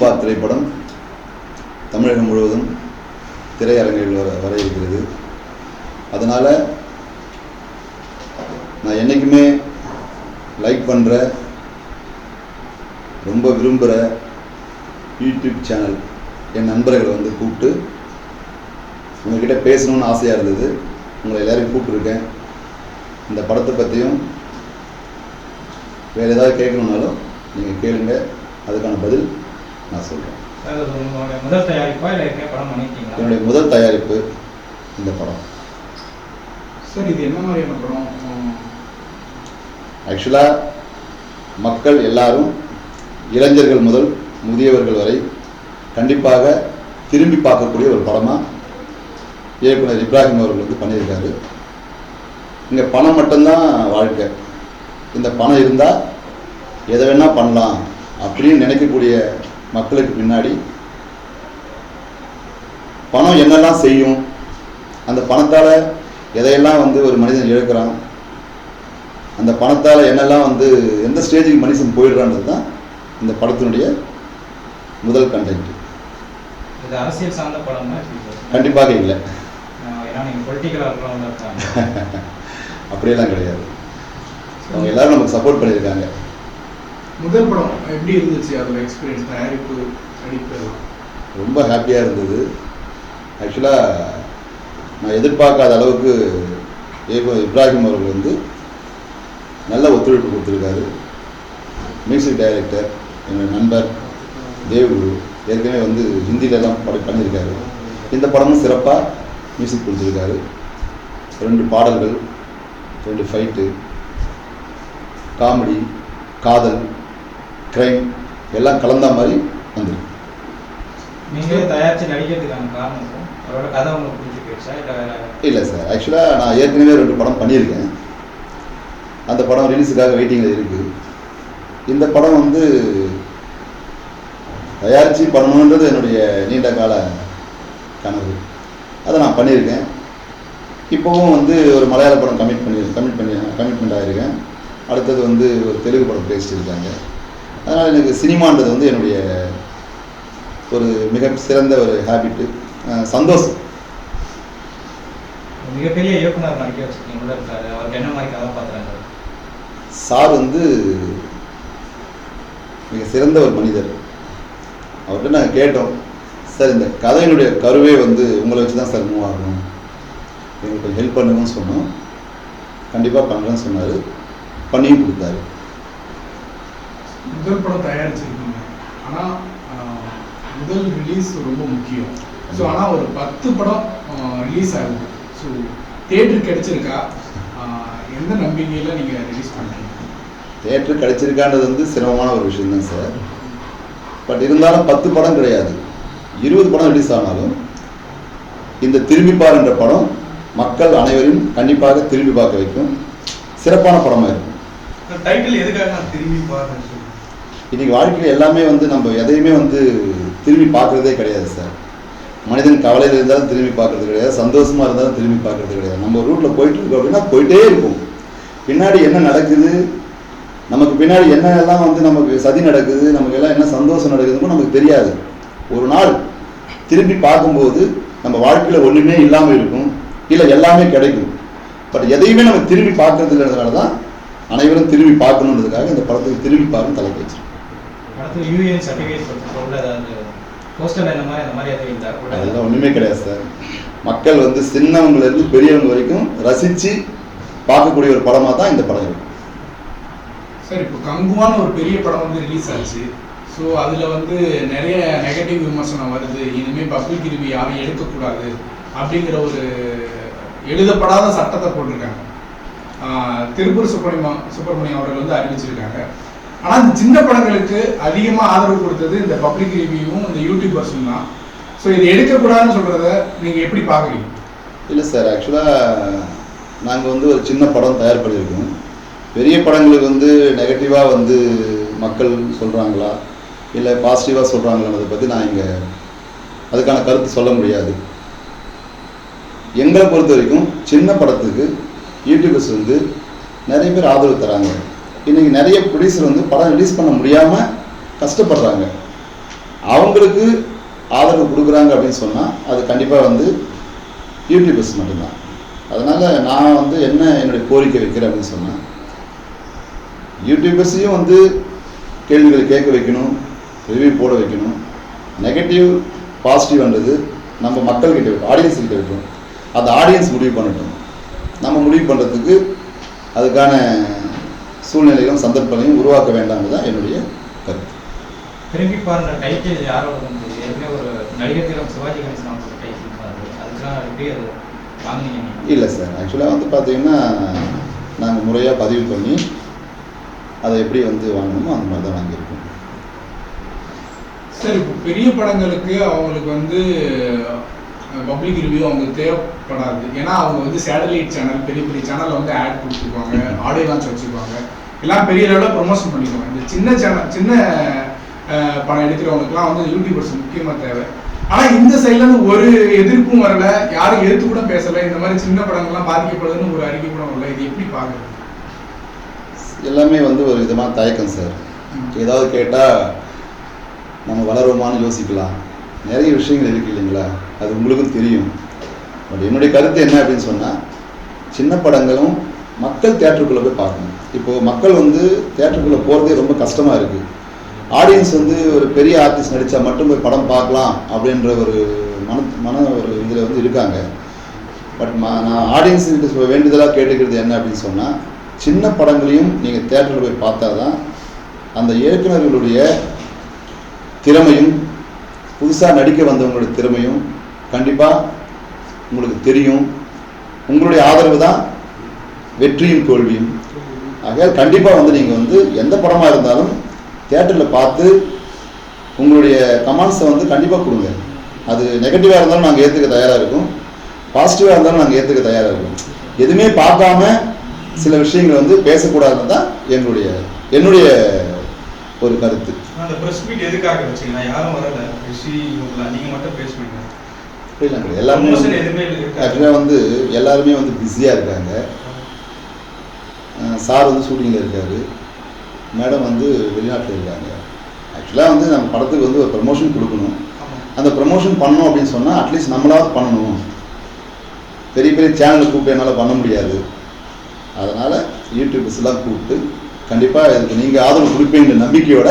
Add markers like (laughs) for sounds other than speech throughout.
புஷ்பா திரைப்படம் தமிழகம் முழுவதும் திரையரங்கில் வர வர இருக்கிறது அதனால் நான் என்றைக்குமே லைக் பண்ணுற ரொம்ப விரும்புகிற யூடியூப் சேனல் என் நண்பர்களை வந்து கூப்பிட்டு உங்கள்கிட்ட பேசணும்னு ஆசையாக இருந்தது. உங்களை எல்லோரையும் கூப்பிட்டுருக்கேன். இந்த படத்தை பற்றியும் வேறு ஏதாவது கேட்கணுன்னாலும் நீங்கள் கேளுங்க. அதுக்கான பதில் நான் சொல்கிறேன் என்னுடைய முதல் தயாரிப்பு இந்த படம். சார் இது என்ன மாதிரியான படம்? ஆக்சுவலாக மக்கள் எல்லாரும் இளைஞர்கள் முதல் முதியவர்கள் வரை கண்டிப்பாக திரும்பி பார்க்கக்கூடிய ஒரு படமாக இயக்குனர் இப்ராஹிம் அவர்கள் வந்து பண்ணியிருக்காரு. இங்கே பணம் மட்டும்தான் வாழ்க்கை. இந்த பணம் இருந்தால் எதை வேணால் பண்ணலாம் அப்படின்னு நினைக்கக்கூடிய மக்களுக்கு பின்னாடி பணம் என்னெல்லாம் செய்யும்? அந்த பணத்தால் எதையெல்லாம் வந்து ஒரு மனிதன் இழக்கிறான் அந்த பணத்தால் என்னெல்லாம் வந்து எந்த ஸ்டேஜுக்கு மனுஷன் போயிடுறான்றது தான் இந்த படத்தினுடைய முதல் கண்டென்ட் இது அரசியல் சார்ந்த படமா? கண்டிப்பாக இல்லை. (laughs) அப்படியெல்லாம் கிடையாது. அவங்க எல்லாரும் நமக்கு சப்போர்ட் பண்ணியிருக்காங்க. முதல் படம் எப்படி இருந்துச்சு? அதோட எக்ஸ்பீரியன்ஸ் தயாரிப்பு நடிப்பு ரொம்ப ஹாப்பியாக இருந்தது. ஆக்சுவலாக நான் எதிர்பார்க்காத அளவுக்கு இப்ராஹிம் அவர்கள் வந்து நல்ல ஒத்துழைப்பு கொடுத்துருக்காரு. மியூசிக் டைரக்டர் என்னோட நண்பர் தேவ்குரு ஏற்கனவே வந்து ஹிந்திலெல்லாம் படம் பண்ணியிருக்காரு. இந்த படமும் சிறப்பாக மியூசிக் கொடுத்துருக்காரு. ரெண்டு பாடல்கள் ரெண்டு ஃபைட்டு காமெடி காதல் க்ரைம் எல்லாம் கலந்த மாதிரி வந்திருக்கு நீங்களே தயாரித்து நடிக்கிறதுக்கான காரணம் இல்லை சார் ஆக்சுவலாக நான் ஏற்கனவே ரெண்டு படம் பண்ணியிருக்கேன். அந்த படம் ரிலீஸுக்காக வெயிட்டிங்கில் இருக்குது இந்த படம் வந்து தயாரித்து பண்ணணுன்றது என்னுடைய நீண்ட கால கனவு. அதை நான் பண்ணியிருக்கேன். இப்போவும் வந்து ஒரு மலையாள படம் கமிட் பண்ணி கமிட் பண்ணி கமிட்மெண்ட் ஆகிருக்கேன் அடுத்தது வந்து ஒரு தெலுங்கு படம் பேசிட்டு இருக்காங்க. அதனால் எனக்கு சினிமான்றது வந்து என்னுடைய ஒரு மிக சிறந்த ஒரு ஹேபிட்டு சந்தோஷம். மிகப்பெரிய இயக்குனர் நடிக்க வச்சிருக்கீங்க உள்ள இருக்காரு. அவருக்கு என்ன மாதிரி கதாபாத்திரங்கள்? சார் வந்து மிக சிறந்த ஒரு மனிதர். அவர்கிட்ட நாங்கள் கேட்டோம் சார் இந்த கதையினுடைய கருவே வந்து உங்களை வச்சு தான் சார் மூவ் ஆகணும். எங்களுக்கு கொஞ்சம் ஹெல்ப் பண்ணுங்கன்னு சொன்னோம். கண்டிப்பாக பண்ணுறேன்னு சொன்னார். பண்ணியும் கொடுத்தாரு. முதல் படம் தயாரிச்சிருக்கீங்க. ஆனால் முதல் ரிலீஸ் ரொம்ப முக்கியம். ஸோ ஆனால் ஒரு பத்து படம் ரிலீஸ் ஆகுது. ஸோ தேட்டர் கிடைச்சிருக்கா? எந்த நம்பிக்கையில் நீங்கள் ரிலீஸ் பண்ணுறீங்க தேட்டர் கிடைச்சிருக்கான்றது வந்து சிரமமான ஒரு விஷயம் தான் சார் பட் இருந்தாலும் பத்து படம் கிடையாது. இருபது படம் ரிலீஸ் ஆனாலும் இந்த திரும்பிப்பார் என்ற படம் மக்கள் அனைவரையும் கண்டிப்பாக திரும்பி பார்க்க வைக்கும். சிறப்பான படமாக இருக்கும். டைட்டில் எதுக்காக திரும்பி பாருன்னு இன்றைக்கி இன்னைக்கு வாழ்க்கையில் எல்லாமே வந்து நம்ம எதையுமே வந்து திரும்பி பார்க்குறதே கிடையாது சார் மனிதன் கவலையில் இருந்தாலும் திரும்பி பார்க்கறது கிடையாது சந்தோஷமாக இருந்தாலும் திரும்பி பார்க்கறது கிடையாது. நம்ம ரூட்டில் போயிட்டு இருக்கோம் அப்படின்னா போயிட்டே இருக்கும் பின்னாடி என்ன நடக்குது? நமக்கு பின்னாடி என்னெல்லாம் வந்து நமக்கு சதி நடக்குது நமக்கு எல்லாம் என்ன சந்தோஷம் நடக்குதுன்னு நமக்கு தெரியாது. ஒரு நாள் திரும்பி பார்க்கும்போது நம்ம வாழ்க்கையில் ஒன்றுமே இல்லாமல் இருக்கும். இல்லை எல்லாமே கிடைக்கும். பட் எதையுமே நம்ம திரும்பி பார்க்கறதுங்கிறதுனால தான் அனைவரும் திரும்பி பார்க்கணுன்றதுக்காக இந்த படத்துக்கு திரும்பி பார்க்கணும் தலைப்பு வச்சிருக்கோம். அடுத்து யூஏஎன் சர்டிஃபிகேட் உள்ள ஏதாவது போஸ்டர் இந்த மாதிரி அந்த மாதிரி எதுவும் உள்ள அதெல்லாம் ஒன்றுமே கிடையாது சார் மக்கள் வந்து சின்னவங்கல இருந்து பெரியவங்க வரைக்கும் ரசித்து பார்க்கக்கூடிய ஒரு படமாக தான் இந்த படம் இருக்கும் சார் இப்போ கங்குவான்னு ஒரு பெரிய படம் வந்து ரிலீஸ் ஆச்சு. ஸோ அதில் வந்து நிறைய நெகட்டிவ் விமர்சனம் வருது. இனிமேல் பப்ளிக் ரிவ்யூ யாரும் எடுக்கக்கூடாது அப்படிங்கிற ஒரு எழுதப்படாத சட்டத்தை போட்டிருக்காங்க. திருப்பூர் சுப்பிரமணியம் சுப்பிரமணியம் அவர்கள் வந்து அறிவிச்சிருக்காங்க. ஆனால் இந்த சின்ன படங்களுக்கு அதிகமாக ஆதரவு கொடுத்தது இந்த பப்ளிக் ரிவ்யூவும் இந்த யூடியூபர்ஸும் தான். ஸோ இது எடுக்கக்கூடாதுன்னு சொல்கிறத நீங்கள் எப்படி பார்க்குறீங்க? இல்லை சார் ஆக்சுவலாக நாங்கள் வந்து ஒரு சின்ன படம் தயார் பண்ணியிருக்கோம். பெரிய படங்களுக்கு வந்து நெகட்டிவாக வந்து மக்கள் சொல்கிறாங்களா இல்லை பாசிட்டிவாக சொல்கிறாங்களான்றதை பற்றி நான் இங்கே அதுக்கான கருத்து சொல்ல முடியாது. எங்களை பொறுத்த வரைக்கும் சின்ன படத்துக்கு யூடியூபர்ஸ் வந்து நிறைய பேர் ஆதரவு தராங்க. இன்றைக்கி நிறைய ப்ரொடியூசர் வந்து படம் ரிலீஸ் பண்ண முடியாமல் கஷ்டப்படுறாங்க. அவங்களுக்கு ஆதரவு கொடுக்குறாங்க அப்படின்னு சொன்னால் அது கண்டிப்பாக வந்து யூடியூபர்ஸ் மட்டும்தான். அதனால் நான் வந்து என்ன என்னுடைய கோரிக்கை வைக்கிறேன் அப்படின்னு சொன்னால் யூடியூபர்ஸையும் வந்து கேள்விகளை கேட்க வைக்கணும் ரிவ்யூ போட வைக்கணும். நெகட்டிவ் பாசிட்டிவ்ன்றது நம்ம மக்கள்கிட்ட ஆடியன்ஸ் கிட்ட வைக்கணும். அந்த ஆடியன்ஸ் முடிவு பண்ணட்டும். நம்ம முடிவு பண்ணுறதுக்கு அதுக்கான சூழ்நிலைகளும் சந்தர்ப்பங்களையும் உருவாக்க வேண்டாம்னு தான் என்னுடைய கருத்து. திரும்பி பாருங்க டைட்டில் யாரோட வந்து ஏற்கனவே ஒரு நடிகர் திலம் சிவாஜி கணேசன் டைட்டில் பாரு அதுக்கெல்லாம் எப்படி அது வாங்குனீங்க? இல்லை சார் ஆக்சுவலாக வந்து பார்த்தீங்கன்னா நாங்கள் முறையாக பதிவு பண்ணி அதை எப்படி வந்து வாங்கணுமோ அந்த மாதிரி தான் வாங்கியிருக்கோம். சார் இப்போ பெரிய படங்களுக்கு அவங்களுக்கு வந்து பப்ளிக் ரிவ்யூ அவங்களுக்கு தேவைப்படாது. ஏன்னா அவங்க வந்து சேட்டலைட் சேனல் பெரிய பெரிய சேனல்ல வந்து ஆட் கொடுத்துருப்பாங்க (laughs) ஆடியோ லான்ச் வச்சுருப்பாங்க. எல்லாம் பெரிய லெவலில் ப்ரொமோஷன் பண்ணிக்குவாங்க இந்த சின்ன சேனல் சின்ன படம் எடுக்கிறவங்களுக்குலாம் வந்து யூடியூபர்ஸ் முக்கியமாக தேவை. ஆனால் இந்த சைட்ல இருந்து ஒரு எதிர்ப்பும் வரல. யாரும் எதிர்த்து கூட பேசல. இந்த மாதிரி சின்ன படங்கள்லாம் பாதிக்கப்படுதுன்னு ஒரு அறிக்கை கூட வரல. இது எப்படி பார்க்குறது? எல்லாமே வந்து ஒரு விதமான தயக்கம் சார் ஏதாவது கேட்டால் நம்ம வளருவோமான்னு யோசிக்கலாம். நிறைய விஷயங்கள் இருக்கு இல்லைங்களா? அது உங்களுக்கும் தெரியும். பட் என்னுடைய கருத்து என்ன அப்படின்னு சொன்னால் சின்ன படங்களும் மக்கள் தேட்டருக்குள்ளே போய் பார்க்கணும். இப்போது மக்கள் வந்து தேட்டருக்குள்ளே போகிறதே ரொம்ப கஷ்டமாக இருக்குது ஆடியன்ஸ் வந்து ஒரு பெரிய ஆர்டிஸ்ட் நடித்தா மட்டும் போய் படம் பார்க்கலாம் அப்படின்ற ஒரு மன மன ஒரு இதில் வந்து இருக்காங்க. பட் நான் ஆடியன்ஸுக்கு வேண்டுதலாக கேட்டுக்கிறது என்ன அப்படின்னு சொன்னால் சின்ன படங்களையும் நீங்கள் தேட்டரில் போய் பார்த்தா தான் அந்த இயக்குநர்களுடைய திறமையும் புதுசாக நடிக்க வந்தவங்களுடைய திறமையும் கண்டிப்பாக உங்களுக்கு தெரியும். உங்களுடைய ஆதரவு தான் வெற்றியும் தோல்வியும். ஆகையால் கண்டிப்பாக வந்து நீங்கள் வந்து எந்த படமாக இருந்தாலும் தேட்டரில் பார்த்து உங்களுடைய கமெண்ட்ஸை வந்து கண்டிப்பாக கொடுங்க. அது நெகட்டிவாக இருந்தாலும் நாங்கள் ஏற்றுக்க தயாராக இருக்கும். பாசிட்டிவாக இருந்தாலும் நாங்கள் ஏற்றுக்க தயாராக இருக்கும். எதுவுமே பார்க்காம சில விஷயங்கள் வந்து பேசக்கூடாதுன்னு தான் எங்களுடைய என்னுடைய ஒரு கருத்து. அந்த ப்ரெஸ் மீட் எதுக்காக வச்சீங்கன்னா யாரும் வரல. ரிஷி இவங்கள நீங்க மட்டும் பேசுவீங்க எல்லாருமே இருக்காது. ஆக்சுவலாக வந்து எல்லாருமே வந்து பிஸியாக இருக்காங்க. சார் வந்து ஷூட்டிங்கில் இருக்காரு. மேடம் வந்து வெளிநாட்டில் இருக்காங்க. ஆக்சுவலாக வந்து நம்ம படத்துக்கு வந்து ஒரு ப்ரமோஷன் கொடுக்கணும். அந்த ப்ரமோஷன் பண்ணோம் அப்படின்னு சொன்னால் அட்லீஸ்ட் நம்மளாவது பண்ணணும். பெரிய பெரிய சேனலை கூப்பிட்டு என்னால் பண்ண முடியாது. அதனால் யூடியூபர்ஸ் எல்லாம் கூப்பிட்டு கண்டிப்பாக இதுக்கு நீங்கள் ஆதரவு கொடுப்பீங்கிற நம்பிக்கையோட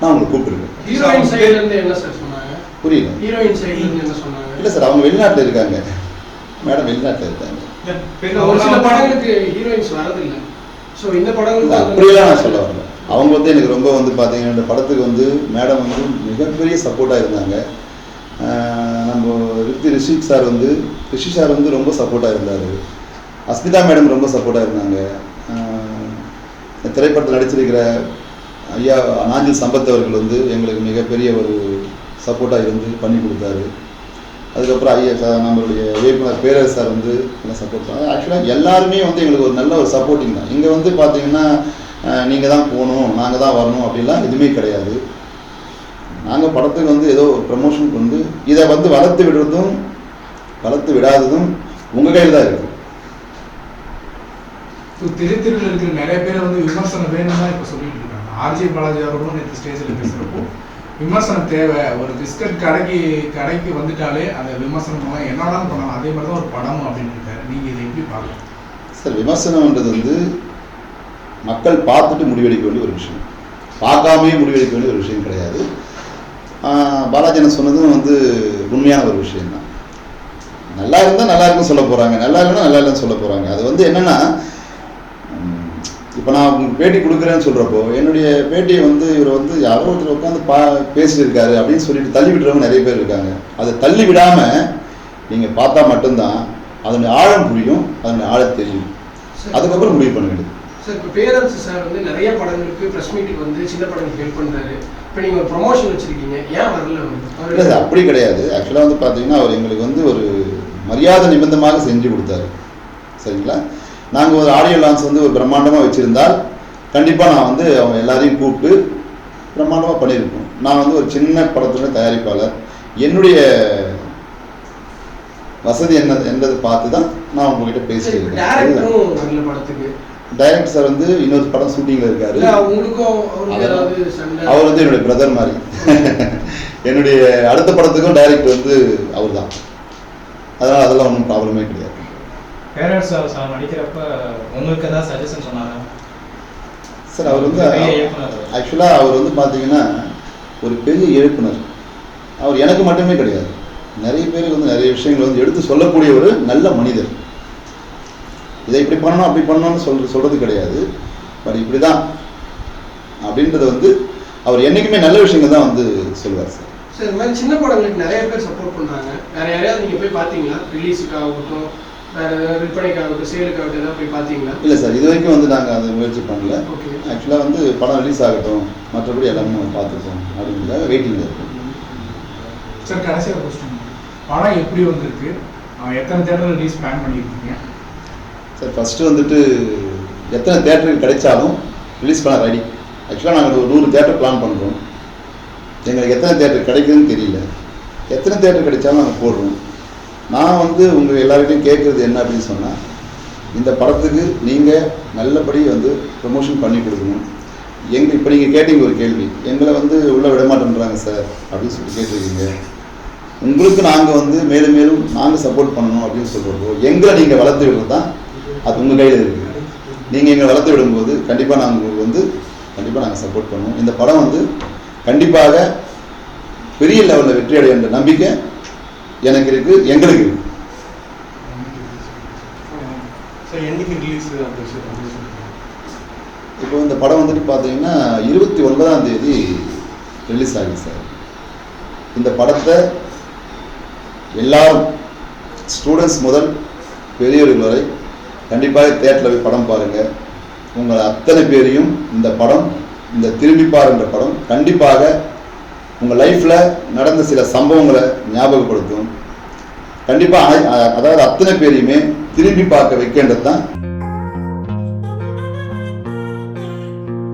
நான் உங்களை கூப்பிட்டுருக்கேன் புரியல. ஹீரோயின் சைடுல இருந்து என்ன சொன்னாங்க? இல்லை சார் அவங்க வெளிநாட்டில் இருக்காங்க. மேடம் வெளிநாட்டில் இருக்காங்க. ஒரு சில படங்களுக்கு ஹீரோயின்ஸ் வரதில்ல அப்படியெல்லாம் நான் சொல்ல வரல. அவங்க வந்து எனக்கு ரொம்ப வந்து பார்த்தீங்கன்னா இந்த படத்துக்கு வந்து மேடம் வந்து மிகப்பெரிய சப்போர்ட்டாக இருந்தாங்க. நம்ம ரித்தி ரிஷிக் சார் வந்து ரிஷி சார் வந்து ரொம்ப சப்போர்ட்டாக இருந்தார். அஸ்மிதா மேடம் ரொம்ப சப்போர்ட்டாக இருந்தாங்க. திரைப்படத்தில் நடிச்சிருக்கிற ஐயா நாஞ்சில் சம்பத் அவர்கள் வந்து எங்களுக்கு மிகப்பெரிய ஒரு சப்போர்ட்டாக இருந்து பண்ணி கொடுத்தாரு. அதுக்கப்புறம் ஐயா சார் நம்மளுடைய இயக்குனர் பேரர் சார் வந்து நல்லா சப்போர்ட் பண்ணாங்க. ஆக்சுவலாக எல்லாருமே வந்து எங்களுக்கு ஒரு நல்ல ஒரு சப்போர்ட்டிங் தான். இங்கே வந்து பார்த்தீங்கன்னா நீங்கள் தான் போகணும் நாங்கள் தான் வரணும் அப்படிலாம் எதுவுமே கிடையாது. நாங்கள் படத்துக்கு வந்து ஏதோ ஒரு ப்ரமோஷனுக்கு வந்து இதை வந்து வளர்த்து விடுறதும் வளர்த்து விடாததும் உங்கள் கையில் தான் இருக்குது இப்போ இருக்கிற நிறைய பேர் வந்து விமர்சனம் வேணும்னா இப்போ சொல்லிட்டு இருக்காங்க. ஆர்ஜே பாலாஜி அவர்களும் நேற்று ஸ்டேஜில் பேசுகிறப்போ விமர்சனம் தேவை. ஒரு பிஸ்கட் கடைக்கு கடைக்கு வந்துட்டாலே அந்த விமர்சனம் பண்ணலாம் என்னடாலும் பண்ணலாம்? அதே மாதிரி தான் ஒரு படம் அப்படின்னு இருக்காரு. நீங்கள் இதை எப்படி பார்க்கலாம் சார் விமர்சனம்ன்றது வந்து மக்கள் பார்த்துட்டு முடிவெடுக்க வேண்டிய ஒரு விஷயம். பார்க்காமே முடிவெடுக்க வேண்டிய ஒரு விஷயம் கிடையாது. பாலாஜன சொன்னதும் வந்து உண்மையான ஒரு விஷயம் தான் நல்லா இருந்தால் நல்லா இருக்குன்னு சொல்ல போகிறாங்க நல்லா இல்லைன்னா நல்லா இல்லைன்னு சொல்ல போகிறாங்க அது வந்து என்னென்னா இப்போ நான் உங்களுக்கு பேட்டி கொடுக்குறேன்னு சொல்கிறப்போ என்னுடைய பேட்டியை வந்து இவர் வந்து யாரோ ஒருத்தர் உட்காந்து பா பேசியிருக்காரு அப்படின்னு சொல்லிட்டு தள்ளி விடுறவங்க நிறைய பேர் இருக்காங்க. அதை தள்ளி விடாமல் நீங்கள் பார்த்தா மட்டும்தான் அதனுடைய ஆழம் புரியும் அதனுடைய ஆழம் தெரியும். அதுக்கப்புறம் முடிவு பண்ண வேண்டியது. சார் இப்போ பேரரசு சார் வந்து நிறைய படங்களுக்கு ப்ரெஸ் மீட்டுக்கு வந்து சின்ன படங்களுக்கு ஹெல்ப் பண்றாரு. இப்போ நீங்க ஒரு ப்ரொமோஷன் வச்சிருக்கீங்க ஏன் வரல இல்லை அப்படி கிடையாது. ஆக்சுவலாக வந்து பார்த்தீங்கன்னா அவர் எங்களுக்கு வந்து ஒரு மரியாதை நிமித்தமாக செஞ்சு கொடுத்தாரு. சரிங்களா? நாங்கள் ஒரு ஆடியோ லான்ச் வந்து ஒரு பிரம்மாண்டமாக வச்சுருந்தால் கண்டிப்பாக நான் வந்து அவங்க எல்லாரையும் கூப்பிட்டு பிரம்மாண்டமாக பண்ணியிருப்போம் நான் வந்து ஒரு சின்ன படத்தோட தயாரிப்பாளர். என்னுடைய வசதி என்ன என்றதை பார்த்து தான் நான் உங்ககிட்ட பேசியிருக்கேன் டைரக்டர் சார் வந்து இன்னொரு படம் ஷூட்டிங்கில் இருக்காரு. அவர் வந்து என்னுடைய பிரதர் மாதிரி. என்னுடைய அடுத்த படத்துக்கும் டைரக்டர் வந்து அவர் தான் அதனால் அதெல்லாம் ஒன்றும் ப்ராப்ளமே கிடையாது. பேரண்ட்ஸ் சார் நடிக்கிறப்ப உங்களுக்கு ஏதாவது சஜஷன் சொன்னாரா? சார் அவர் வந்து ஆக்சுவலாக அவர். வந்து பார்த்தீங்கன்னா ஒரு பெரிய இயக்குனர். அவர் எனக்கு மட்டுமே கிடையாது. நிறைய பேருக்கு வந்து நிறைய விஷயங்கள் வந்து எடுத்து சொல்லக்கூடிய ஒரு நல்ல மனிதர். இதை இப்படி பண்ணணும் அப்படி பண்ணணும்னு சொல்ற சொல்கிறது கிடையாது. பட் இப்படி தான் அப்படின்றத வந்து அவர் என்றைக்குமே நல்ல விஷயங்கள் தான் வந்து சொல்லுவார் சார் சார் இந்த மாதிரி சின்ன படங்களுக்கு நிறைய பேர் சப்போர்ட் பண்றாங்க. வேற யாரையாவது நீங்க போய் பாத்தீங்களா? ரிலீஸுக்காகட்டும் இல்லை சார் இது வரைக்கும் வந்து நாங்கள் அதை முயற்சி பண்ணல. ஆக்சுவலாக வந்து படம் ரிலீஸ் ஆகட்டும் மற்றபடி எல்லாமே நம்ம பார்த்துப்போம் அப்படிங்கிறத வெயிட்டிங்கில் இருக்கும் சார் கடைசியாக கொஸ்டின் படம் எப்படி வந்திருக்கு? எத்தனை தேட்டர் ரிலீஸ் பிளான் பண்ணியிருக்கீங்க? சார் ஃபஸ்ட்டு வந்துட்டு எத்தனை தேட்டருக்கு கிடைச்சாலும் ரிலீஸ் பண்ண ரெடி ஆக்சுவலாக நாங்கள் ஒரு நூறு தேட்டர் பிளான் பண்ணுறோம் எங்களுக்கு எத்தனை தேட்டர் கிடைக்குதுன்னு தெரியல. எத்தனை தேட்டர் கிடைச்சாலும் நாங்கள் போடுறோம். நான் வந்து உங்கள் எல்லார்கிட்டையும் கேட்குறது என்ன அப்படின்னு சொன்னால் இந்த படத்துக்கு நீங்கள் நல்லபடி வந்து ப்ரொமோஷன் பண்ணி கொடுக்கணும். எங்கள் இப்போ நீங்கள் கேட்டீங்க ஒரு கேள்வி எங்களை வந்து உள்ளே விடமாட்டேன்றாங்க சார் அப்படின்னு சொல்லி கேட்டிருக்கீங்க. உங்களுக்கு நாங்கள் வந்து மேலும் மேலும் நாங்கள் சப்போர்ட் பண்ணணும் அப்படின்னு சொல்கிறப்போ எங்களை நீங்கள் வளர்த்து விடுறது தான் அது உங்கள் கையில் இருக்குது நீங்கள் எங்களை வளர்த்து விடும்போது கண்டிப்பாக நாங்கள் உங்களுக்கு வந்து கண்டிப்பாக நாங்கள் சப்போர்ட் பண்ணுவோம். இந்த படம் வந்து கண்டிப்பாக பெரிய லெவலில் வெற்றி அடைகின்ற நம்பிக்கை எனக்கு இருக்குது எங்களுக்கு சொல்லுங்க. இப்போ இந்த படம் வந்துட்டு பார்த்தீங்கன்னா இருபத்தி ஒன்பதாம் தேதி ரிலீஸ் ஆகுது சார். இந்த படத்தை எல்லாரும் ஸ்டூடெண்ட்ஸ் முதல் பெரியவர்கள் வரை கண்டிப்பாக தேட்டரில் போய் படம் பாருங்கள் உங்கள் அத்தனை பேரையும் இந்த படம் இந்த திரும்பிப்பார் என்ற படம் கண்டிப்பாக உங்கள் லைஃப்பில் நடந்த சில சம்பவங்களை ஞாபகப்படுத்தும். கண்டிப்பாக அதாவது அத்தனை பேரையுமே திரும்பி பார்க்க வைக்கின்றது தான்